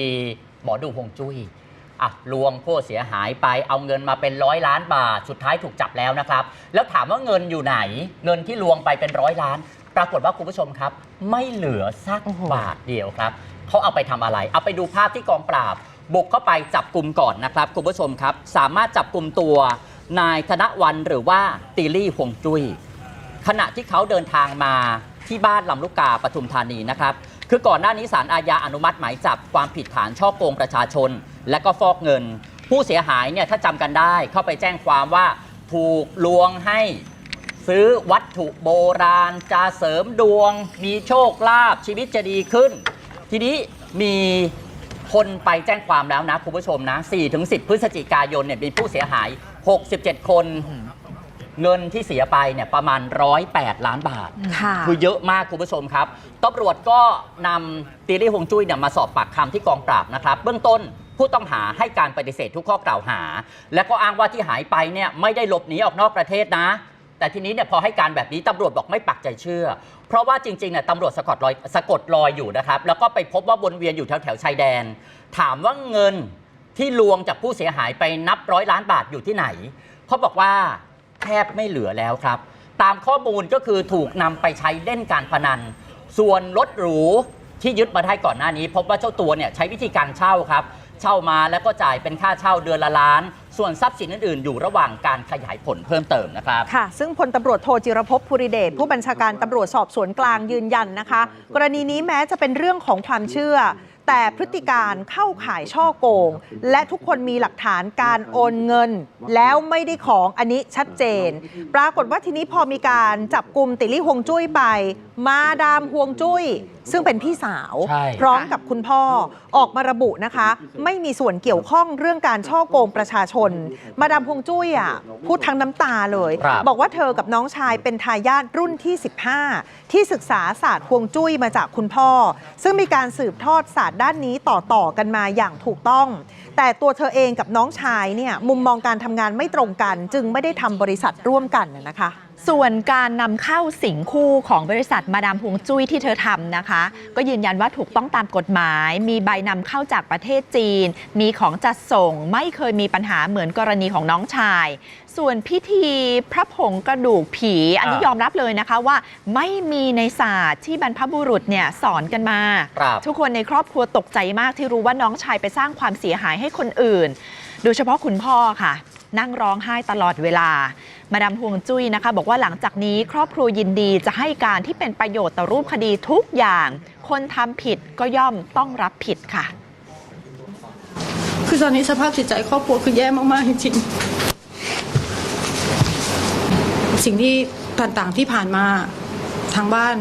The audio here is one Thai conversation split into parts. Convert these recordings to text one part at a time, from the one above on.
ดีหมอดูฮวงจุ้ยอะลวงผู้เสียหายไปเอาเงินมาเป็นร้อยล้านบาท สุดท้ายถูกจับแล้วนะครับ แล้วถามว่าเงินอยู่ไหน เงินที่ลวงไปเป็นร้อยล้าน ปรากฏว่าคุณผู้ชมครับ ไม่เหลือสักบาทเดียวครับเขาเอาไปทำอะไร เอาไปดูภาพที่กองปราบ บุกเข้าไปจับกลุ่มก่อนนะครับคุณผู้ชมครับ สามารถจับกลุ่มตัวนายธนวันหรือว่าตีลี่ฮวงจุ้ยขณะที่เขาเดินทางมาที่บ้านลำลูกกาปทุมธานีนะครับ คือก่อนหน้านี้ศาลอาญาอนุมัติหมายจับความผิดฐานช่อโกงประชาชน และก็ฟอกเงิน ผู้เสียหายเนี่ยถ้าจำกันได้เข้าไปแจ้งความว่าถูกลวงให้ซื้อวัตถุโบราณ จะเสริมดวง มีโชคลาภชีวิตจะดีขึ้น ทีนี้มีคนไปแจ้งความแล้วนะคุณผู้ชมนะ4-10 พฤศจิกายนเนี่ยมีผู้เสียหาย 67 คน เงินที่เสียไปเนี่ยประมาณ 108 ล้านบาท ค่ะคือเยอะมากคุณผู้ชมครับตำรวจก็นำตีรี่ฮวงจุ้ยเนี่ยมาสอบปากคำที่กองปราบนะครับ เบื้องต้นผู้ต้องหาให้การปฏิเสธทุกข้อกล่าวหา และก็อ้างว่าที่หายไปเนี่ยไม่ได้หลบหนีออกนอกประเทศนะ แต่ทีนี้เนี่ยพอให้การแบบนี้ตำรวจบอกไม่ปักใจเชื่อ เพราะว่าจริงๆเนี่ยตำรวจสะกดรอยสะกดรอยอยู่นะครับ แล้วก็ไปพบว่าวนเวียนอยู่แถวแถวๆชายแดน ถามว่าเงินที่ลวงจากผู้เสียหายไปนับร้อยล้านบาทอยู่ที่ไหนเขาบอกว่า แทบไม่เหลือแล้วครับ ตามข้อมูลก็คือถูกนำไปใช้เล่นการพนัน ส่วนรถหรูที่ยึดมาได้ก่อนหน้านี้ พบว่าเจ้าตัวเนี่ยใช้วิธีการเช่าครับ เช่ามาแล้วก็จ่ายเป็นค่าเช่าเดือนละล้าน ส่วนทรัพย์สินอื่นๆ อยู่ระหว่างการขยายผลเพิ่มเติมนะครับ ค่ะ ซึ่งพลตำรวจโทจิรภพภูริเดชผู้บัญชาการตำรวจสอบสวนกลางยืนยันนะคะ กรณีนี้แม้จะเป็นเรื่องของความเชื่อ แต่พฤติการเข้าข่ายช่อโกง และทุกคนมีหลักฐานการโอนเงิน แล้วไม่ได้ของอันนี้ชัดเจน ปรากฏว่าทีนี้พอมีการจับกลุ่มติลี่ฮวงจุ้ยไปมาดามฮวงจุ้ย ซึ่งเป็นพี่สาว ใช่ พร้อมกับคุณพ่อออกมาระบุนะคะ ไม่มีส่วนเกี่ยวข้องเรื่องการช่อโกงประชาชน มาดามฮวงจุ้ยอะพูดทั้งน้ำตาเลย ครับ บอกว่าเธอกับน้องชายเป็นทายาทรุ่นที่ 15 ที่ศึกษาศาสตร์ฮวงจุ้ยมาจากคุณพ่อ ซึ่งมีการสืบทอดศาสตร์ด้านนี้ต่อๆกันมาอย่างถูกต้อง แต่ตัวเธอเองกับน้องชายเนี่ยมุมมองการทำงานไม่ตรงกัน จึงไม่ได้ทำบริษัทร่วมกันน่ะนะคะ ส่วนการนำเข้าสิงคู่ของบริษัทมาดามฮวงจุ้ยที่เธอทำนะคะ ก็ยืนยันว่าถูกต้องตามกฎหมาย มีใบนำเข้าจากประเทศจีน มีของจัดส่งไม่เคยมีปัญหาเหมือนกรณีของน้องชาย ส่วนพิธีพระผงกระดูกผี อันนี้อ่ายยอมรับเลยนะคะว่าไม่มีในศาสตร์ที่บรรพบุรุษเนี่ยสอนกันมา ครับทุกคนในครอบครัวตกใจมากที่รู้ว่าน้องชายไปสร้างความเสียหายให้คนอื่น โดยเฉพาะคุณพ่อค่ะ นั่งร้องไห้ตลอดเวลา มาดามฮวงจุ้ยนะคะ บอกว่าหลังจากนี้ครอบครัวยินดีจะให้การที่เป็นประโยชน์ต่อรูปคดีทุกอย่าง คนทำผิดก็ย่อมต้องรับผิดค่ะ คือตอนนี้สภาพจิตใจครอบครัวคือแย่มากๆจริงๆสิ่งที่ต่างๆที่ผ่านมาทางบ้าน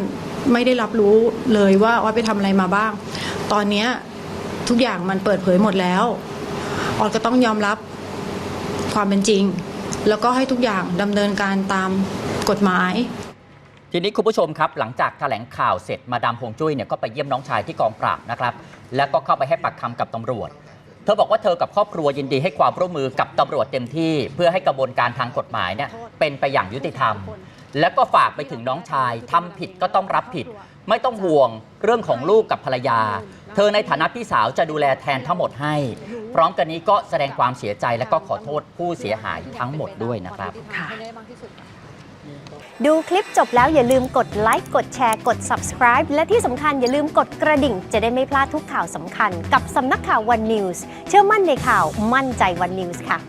ไม่ได้รับรู้เลยว่าว่าไปทำอะไรมาบ้าง ตอนเนี้ทุกอย่างมันเปิดเผยหมดแล้ว ออนก็ต้องยอมรับ ความเป็นจริง แล้วก็ให้ทุกอย่างดำเนินการตามกฎหมาย ทีนี้คุณผู้ชมครับ หลังจากแถลงข่าวเสร็จมาดามฮวงจุ้ยเนี่ยก็ไปเยี่ยมน้องชายที่กองปราบนะครับ แล้วก็เข้าไปให้ปากคำกับตำรวจ เธอบอกว่าเธอกับครอบครัวยินดีให้ความร่วมมือกับตำรวจเต็มที่ เพื่อให้กระบวนการทางกฎหมายเนี่ยเป็นไปอย่างยุติธรรม แล้วก็ฝากไปถึงน้องชายทำผิดก็ต้องรับผิด ไม่ต้องห่วงเรื่องของลูกกับภรรยา เธอในฐานะพี่สาวจะดูแลแทนทั้งหมดให้ พร้อมกันนี้ก็แสดงความเสียใจและก็ขอโทษผู้เสียหายทั้งหมดด้วยนะครับค่ะดูคลิปจบแล้วอย่าลืมกดไลค์กดแชร์กด subscribe และที่สำคัญอย่าลืมกดกระดิ่ง จะได้ไม่พลาดทุกข่าวสำคัญ กับสำนักข่าว One News เชื่อมั่นในข่าวมั่นใจ One News ค่ะ